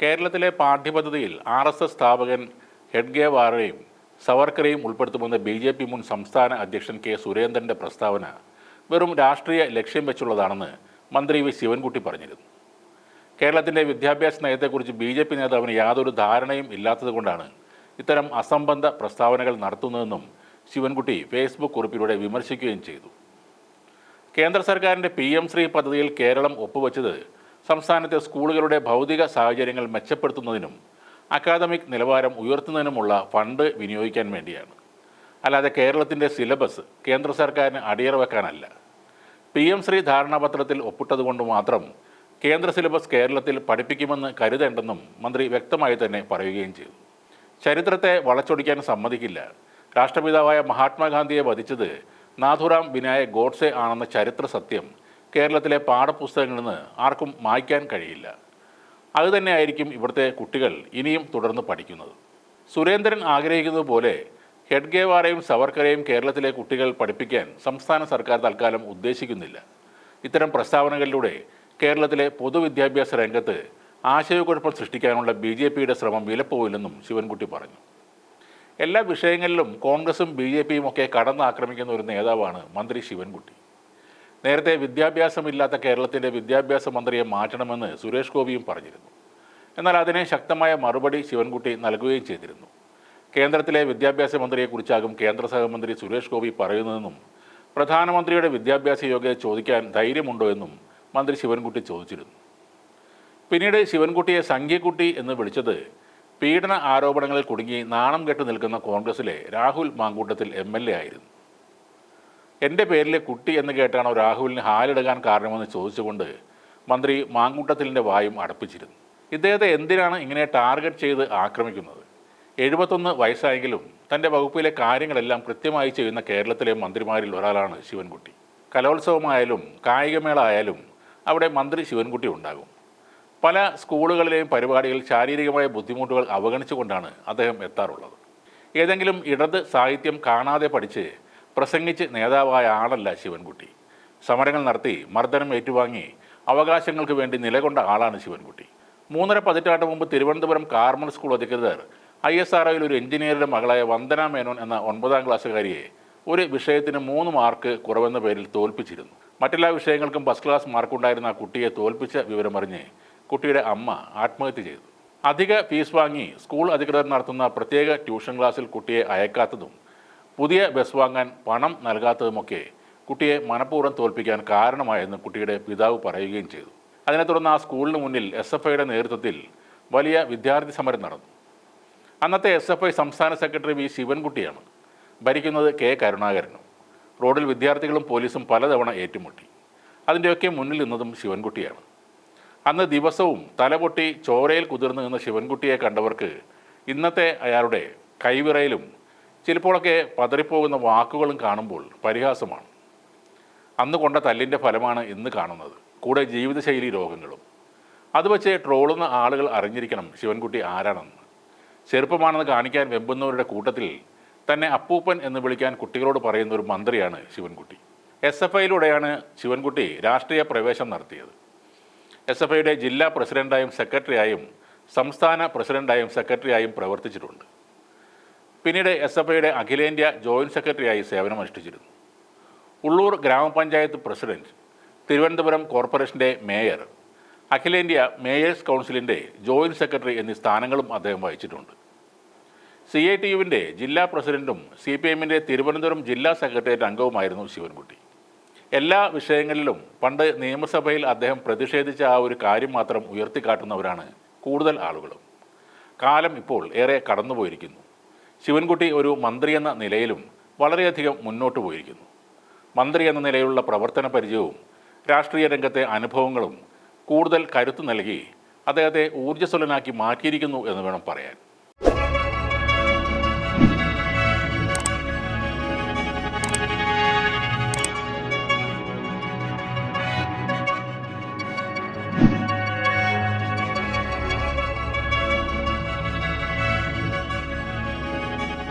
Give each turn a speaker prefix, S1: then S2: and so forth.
S1: കേരളത്തിലെ പാഠ്യപദ്ധതിയിൽ R S S സ്ഥാപകൻ ഹെഡ്ഗേവാറയും സവർക്കറെയും ഉൾപ്പെടുത്തുമെന്ന് ബി ജെ പി മുൻ സംസ്ഥാന അധ്യക്ഷൻ കെ സുരേന്ദ്രന്റെ പ്രസ്താവന വെറും രാഷ്ട്രീയ ലക്ഷ്യം വെച്ചുള്ളതാണെന്ന് മന്ത്രി വി ശിവൻകുട്ടി പറഞ്ഞിരുന്നു. കേരളത്തിന്റെ വിദ്യാഭ്യാസ നയത്തെക്കുറിച്ച് ബി ജെ പി നേതാവിന് യാതൊരു ധാരണയും ഇല്ലാത്തതുകൊണ്ടാണ് ഇത്തരം അസംബന്ധ പ്രസ്താവനകൾ നടത്തുന്നതെന്നും ശിവൻകുട്ടി ഫേസ്ബുക്ക് കുറിപ്പിലൂടെ വിമർശിക്കുകയും ചെയ്തു. കേന്ദ്ര സർക്കാരിന്റെ പി എം ശ്രീ പദ്ധതിയിൽ കേരളം ഒപ്പുവെച്ചത് സംസ്ഥാനത്തെ സ്കൂളുകളുടെ ഭൗതിക സാഹചര്യങ്ങൾ മെച്ചപ്പെടുത്തുന്നതിനും അക്കാദമിക് നിലവാരം ഉയർത്തുന്നതിനുമുള്ള ഫണ്ട് വിനിയോഗിക്കാൻ വേണ്ടിയാണ്. അല്ലാതെ കേരളത്തിന്റെ സിലബസ് കേന്ദ്ര സർക്കാരിന് അടിയറ വെക്കാനല്ല. പി എം ശ്രീ ധാരണാപത്രത്തിൽ ഒപ്പിട്ടതുകൊണ്ട് മാത്രം കേന്ദ്ര സിലബസ് കേരളത്തിൽ പഠിപ്പിക്കുമെന്ന് കരുതേണ്ടെന്നും മന്ത്രി വ്യക്തമായി തന്നെ പറയുകയും ചെയ്തു. ചരിത്രത്തെ വളച്ചൊടിക്കാൻ സമ്മതിക്കില്ല. രാഷ്ട്രപിതാവായ മഹാത്മാഗാന്ധിയെ വധിച്ചത് നാഥുറാം വിനായക് ഗോഡ്സെ ആണെന്ന ചരിത്ര സത്യം കേരളത്തിലെ പാഠപുസ്തകങ്ങളിൽ നിന്ന് ആർക്കും മായ്ക്കാൻ കഴിയില്ല. അതുതന്നെയായിരിക്കും ഇവിടുത്തെ കുട്ടികൾ ഇനിയും തുടർന്ന് പഠിക്കുന്നത്. സുരേന്ദ്രൻ ആഗ്രഹിക്കുന്നത് പോലെ ഹെഡ്ഗേവാറയും സവർക്കറെയും കേരളത്തിലെ കുട്ടികൾ പഠിപ്പിക്കാൻ സംസ്ഥാന സർക്കാർ തൽക്കാലം ഉദ്ദേശിക്കുന്നില്ല. ഇത്തരം പ്രസ്താവനകളിലൂടെ കേരളത്തിലെ പൊതുവിദ്യാഭ്യാസ രംഗത്ത് ആശയക്കുഴപ്പം സൃഷ്ടിക്കാനുള്ള ബി ജെ പിയുടെ ശ്രമം വിലപ്പോവില്ലെന്നും ശിവൻകുട്ടി പറഞ്ഞു. എല്ലാ വിഷയങ്ങളിലും കോൺഗ്രസും ബി ജെ പിയും ഒക്കെ കടന്നാക്രമിക്കുന്ന ഒരു നേതാവാണ് മന്ത്രി ശിവൻകുട്ടി. നേരത്തെ വിദ്യാഭ്യാസമില്ലാത്ത കേരളത്തിന്റെ വിദ്യാഭ്യാസ മന്ത്രിയെ മാറ്റണമെന്ന് സുരേഷ് ഗോപിയും പറഞ്ഞിരുന്നു. എന്നാൽ അതിനെ ശക്തമായ മറുപടി ശിവൻകുട്ടി നൽകുകയും ചെയ്തിരുന്നു. കേന്ദ്രത്തിലെ വിദ്യാഭ്യാസ മന്ത്രിയെക്കുറിച്ചാകും കേന്ദ്ര സഹമന്ത്രി സുരേഷ് ഗോപി പറയുന്നതെന്നും പ്രധാനമന്ത്രിയുടെ വിദ്യാഭ്യാസ യോഗ്യത ചോദിക്കാൻ ധൈര്യമുണ്ടോ എന്നും മന്ത്രി ശിവൻകുട്ടി ചോദിച്ചിരുന്നു. പിന്നീട് ശിവൻകുട്ടിയെ സംഖ്യക്കുട്ടി എന്ന് വിളിച്ചത് പീഡന ആരോപണങ്ങളിൽ കുടുങ്ങി നാണം കെട്ടു നിൽക്കുന്ന കോൺഗ്രസിലെ രാഹുൽ മാങ്കൂട്ടത്തിൽ എം ആയിരുന്നു. എന്റെ പേരിലെ കുട്ടി എന്ന് കേട്ടാണോ രാഹുലിന് ഹാലിടകാൻ കാരണമെന്ന് ചോദിച്ചുകൊണ്ട് മന്ത്രി മാങ്കൂട്ടത്തിലിന്റെ വായും അടപ്പിച്ചിരുന്നു. ഇദ്ദേഹത്തെ എന്തിനാണ് ഇങ്ങനെ ടാർഗറ്റ് ചെയ്ത് ആക്രമിക്കുന്നത്? എഴുപത്തൊന്ന് വയസ്സായെങ്കിലും തന്റെ വകുപ്പിലെ കാര്യങ്ങളെല്ലാം കൃത്യമായി ചെയ്യുന്ന കേരളത്തിലെ മന്ത്രിമാരിൽ ഒരാളാണ് ശിവൻകുട്ടി. കലോത്സവമായാലും കായികമേള ആയാലും അവിടെ മന്ത്രി ശിവൻകുട്ടി ഉണ്ടാകും. പല സ്കൂളുകളിലെയും പരിപാടികൾ ശാരീരികമായ ബുദ്ധിമുട്ടുകൾ അവഗണിച്ചുകൊണ്ടാണ് അദ്ദേഹം എത്താറുള്ളത്. ഏതെങ്കിലും ഇടത് സാഹിത്യം കാണാതെ പഠിച്ച് പ്രസംഗിച്ച് നേതാവായ ആളല്ല ശിവൻകുട്ടി. സമരങ്ങൾ നടത്തി മർദ്ദനം ഏറ്റുവാങ്ങി അവകാശങ്ങൾക്ക് വേണ്ടി നിലകൊണ്ട ആളാണ് ശിവൻകുട്ടി. മൂന്നര പതിറ്റാണ്ട് മുമ്പ് തിരുവനന്തപുരം കാർമൽ സ്കൂൾ അധികൃതർ ഐ എസ് ആർ ഒരു എഞ്ചിനീയറുടെ മകളായ വന്ദന മേനോൻ എന്ന ഒൻപതാം ക്ലാസ്സുകാരിയെ ഒരു വിഷയത്തിന് മൂന്ന് മാർക്ക് കുറവെന്ന പേരിൽ തോൽപ്പിച്ചിരുന്നു. മറ്റെല്ലാ വിഷയങ്ങൾക്കും ഫസ്റ്റ് ക്ലാസ് മാർക്കുണ്ടായിരുന്ന ആ കുട്ടിയെ തോൽപ്പിച്ച വിവരമറിഞ്ഞ് കുട്ടിയുടെ അമ്മ ആത്മഹത്യ ചെയ്തു. അധിക ഫീസ് വാങ്ങി സ്കൂൾ അധികൃതർ നടത്തുന്ന പ്രത്യേക ട്യൂഷൻ ക്ലാസ്സിൽ കുട്ടിയെ അയക്കാത്തതും പുതിയ ബസ് വാങ്ങാൻ പണം നൽകാത്തതുമൊക്കെ കുട്ടിയെ മനഃപൂർവം തോൽപ്പിക്കാൻ കാരണമായെന്ന് കുട്ടിയുടെ പിതാവ് പറയുകയും ചെയ്തു. അതിനെ തുടർന്ന് ആ സ്കൂളിന് മുന്നിൽ എസ് എഫ് ഐയുടെ നേതൃത്വത്തിൽ വലിയ വിദ്യാർത്ഥി സമരം നടന്നു. അന്നത്തെ എസ് എഫ് ഐ സംസ്ഥാന സെക്രട്ടറി വി ശിവൻകുട്ടിയാണ്. ഭരിക്കുന്നത് കെ കരുണാകരനും. റോഡിൽ വിദ്യാർത്ഥികളും പോലീസും പലതവണ ഏറ്റുമുട്ടി. അതിന്റെയൊക്കെ മുന്നിൽ നിന്നതും ശിവൻകുട്ടിയാണ്. അന്ന് ദിവസവും തലപൊട്ടി ചോരയിൽ കുതിർന്നു നിന്ന ശിവൻകുട്ടിയെ കണ്ടവർക്ക് ഇന്നത്തെ അയാളുടെ കൈവിറയിലും ചിലപ്പോഴൊക്കെ പതറിപ്പോകുന്ന വാക്കുകളും കാണുമ്പോൾ പരിഹാസമാണ്. അന്ന് കൊണ്ട തല്ലിന്റെ ഫലമാണ് ഇന്ന് കാണുന്നത്. കൂടെ ജീവിതശൈലി രോഗങ്ങളും. അത് വെച്ച് ട്രോളുന്ന ആളുകൾ അറിഞ്ഞിരിക്കണം ശിവൻകുട്ടി ആരാണെന്ന്. ചെറുപ്പമാണെന്ന് കാണിക്കാൻ വെമ്പുന്നവരുടെ കൂട്ടത്തിൽ തന്നെ അപ്പൂപ്പൻ എന്ന് വിളിക്കാൻ കുട്ടികളോട് പറയുന്ന ഒരു മന്ത്രിയാണ് ശിവൻകുട്ടി. എസ് എഫ് ഐയിലൂടെയാണ് ശിവൻകുട്ടി രാഷ്ട്രീയ പ്രവേശം നടത്തിയത്. എസ് എഫ് ഐയുടെ ജില്ലാ പ്രസിഡന്റായും സെക്രട്ടറിയായും സംസ്ഥാന പ്രസിഡന്റായും സെക്രട്ടറിയായും പ്രവർത്തിച്ചിട്ടുണ്ട്. പിന്നീട് എസ് എഫ് ഐയുടെ അഖിലേന്ത്യാ ജോയിന്റ് സെക്രട്ടറിയായി സേവനമനുഷ്ഠിച്ചിരുന്നു ഉള്ളൂർ ഗ്രാമപഞ്ചായത്ത് പ്രസിഡന്റ് തിരുവനന്തപുരം കോർപ്പറേഷന്റെ മേയർ അഖിലേന്ത്യാ മേയേഴ്സ് കൗൺസിലിന്റെ ജോയിന്റ് സെക്രട്ടറി എന്നീ സ്ഥാനങ്ങളും അദ്ദേഹം വഹിച്ചിട്ടുണ്ട്. സി ഐ ടി യുവിന്റെ ജില്ലാ പ്രസിഡന്റും സി പി എമ്മിന്റെ തിരുവനന്തപുരം ജില്ലാ സെക്രട്ടേറിയറ്റ് അംഗവുമായിരുന്നു ശിവൻകുട്ടി. എല്ലാ വിഷയങ്ങളിലും പണ്ട് നിയമസഭയിൽ അദ്ദേഹം പ്രതിഷേധിച്ച ആ ഒരു കാര്യം മാത്രം ഉയർത്തിക്കാട്ടുന്നവരാണ് കൂടുതൽ ആളുകളും. കാലം ഇപ്പോൾ ഏറെ കടന്നുപോയിരിക്കുന്നു. ശിവൻകുട്ടി ഒരു മന്ത്രി എന്ന നിലയിലും വളരെയധികം മുന്നോട്ട് പോയിരിക്കുന്നു. മന്ത്രി എന്ന നിലയിലുള്ള പ്രവർത്തന പരിചയവും രാഷ്ട്രീയ രംഗത്തെ അനുഭവങ്ങളും കൂടുതൽ കരുത്തു നൽകി അദ്ദേഹത്തെ ഊർജസ്വലനാക്കി മാറ്റിയിരിക്കുന്നു എന്ന് വേണം പറയാൻ.